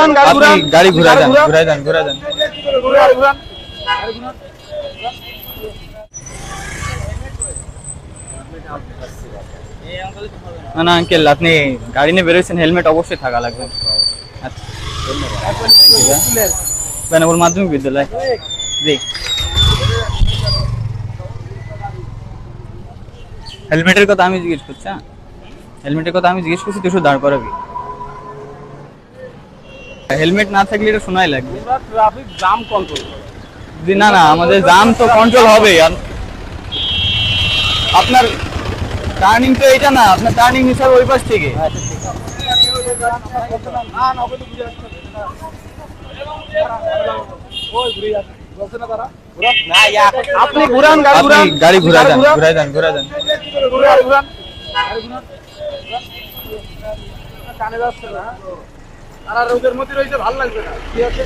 ঘুরান গাড়ি দেন। দেন দেন। না না আঙ্কেল আপনি গাড়ি নিয়ে বেরোচ্ছেন হেলমেট অবশ্যই থাকা লাগবে। আচ্ছা বেনাপুর মাধ্যমিক বিদ্যালয়। জি। হেলমেটের কথা আমি জিজ্ঞেস করছি হ্যাঁ? হেলমেটের কথা আমি জিজ্ঞেস করছি তুই শুধু দাঁড় করাবি। হেলমেট না থাকলে এটা শোনাই লাগবে। ট্রাফিক জাম কন্ট্রোল জি না না আমাদের জাম তো কন্ট্রোল হবে আর আপনার টার্নিং তো এটা না আপনার টার্নিং হিসাবে ওই পাশ থেকে। ঘুরে ঘুরান। আপনি ঘুরান গাড়ি দেন দেন ঘুরাই দেন। ঘুরান, আর রোদের মধ্যে রয়েছে ভালো লাগবে না। কি আছে?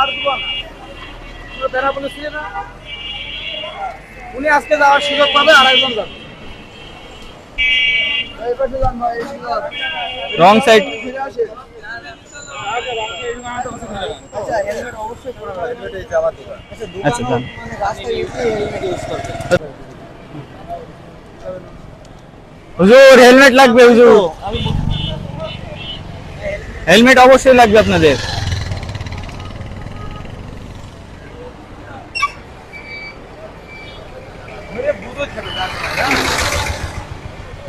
আর দিব না। বেড়া বলেছি না। উনি আজকে যাওয়ার সুযোগ পাবে আর একজন যাবে। এই পাশে যান ভাই, এই দিকে যান। রং সাইড আচ্ছা। আচ্ছা, আচ্ছা মানে। হুজুর হেলমেট লাগবে হুজুর। হেলমেট অবশ্যই লাগবে আপনাদের মেরে বুঝো ছেড়ে দাও।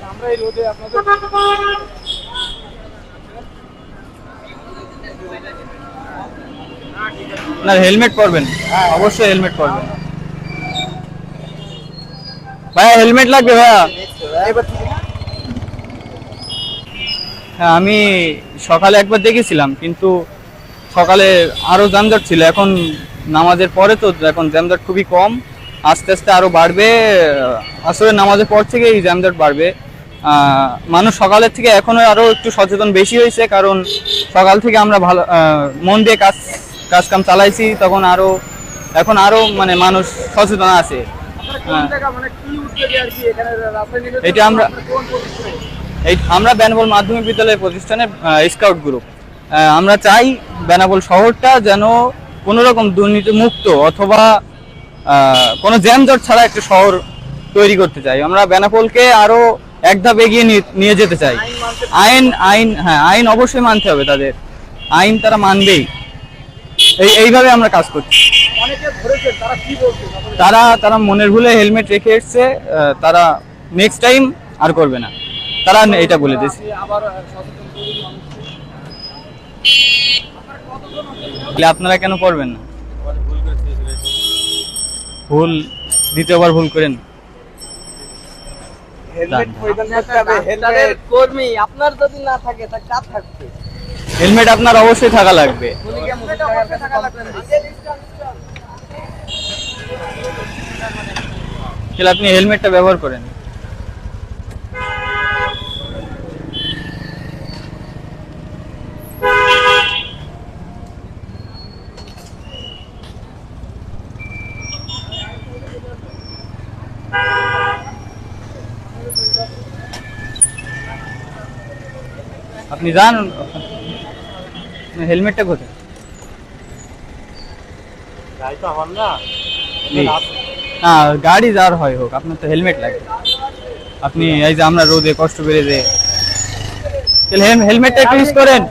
আমরা এই রোদে আপনাদের না হেলমেট পরবেন অবশ্যই হেলমেট পরবেন ভাইয়া হেলমেট লাগবে ভাইয়া এবার ঠিক আছে? হ্যাঁ আমি সকালে একবার দেখেছিলাম কিন্তু সকালে আরও যানজট ছিল। এখন নামাজের পরে তো এখন যানজট খুবই কম। আস্তে আস্তে আরও বাড়বে। আসলে নামাজের পর থেকে এই যানজট বাড়বে। মানুষ সকালের থেকে এখনও আরও একটু সচেতন বেশি হয়েছে কারণ সকাল থেকে আমরা ভালো মন দিয়ে কাজ কাজ কাম চালাইছি তখন আরও এখন আরও মানে মানুষ সচেতন আছে। হ্যাঁ। মানে এটা আমরা-? এই আমরা বেনাপোল মাধ্যমিক বিদ্যালয় প্রতিষ্ঠানের স্কাউট গ্রুপ আমরা চাই বেনাপোল শহরটা যেন কোনো রকম দুর্নীতি মুক্ত অথবা কোনো জ্যামজট ছাড়া একটা শহর তৈরি করতে চাই। আমরা বেনাপোলকে আরও এক ধাপ এগিয়ে নিয়ে- যেতে চাই। আইন আইন হ্যাঁ আইন অবশ্যই মানতে হবে তাদের। আইন তারা মানবেই। এই এইভাবে আমরা কাজ করছি? তারা তারা মনের ভুলে হেলমেট রেখে এসছে তারা নেক্সট টাইম আর করবে না। তারা এটা বলে দিয়েছে। করবেন আপনারা কেন পড়বেন না? ভুল দ্বিতীয়বার ভুল করেন। হেলমেট পরিধান করতে হবে ডাক্তারের হেলমেট কর্মী আপনার যদি না থাকে তা কার থাকবে? হেলমেট আপনার অবশ্যই থাকা লাগবে। আপনি হেলমেটটা ব্যবহার করেন। আপনি যান হেলমেটটা কোথায়? গাড়ি তো আমার না। না গাড়ি যার হয় হোক আপনার তো হেলমেট লাগে। আপনি এই যে আমরা রোদে কষ্ট বেড়ে যে তাহলে হেলমেটটা একটু ইউজ করেন।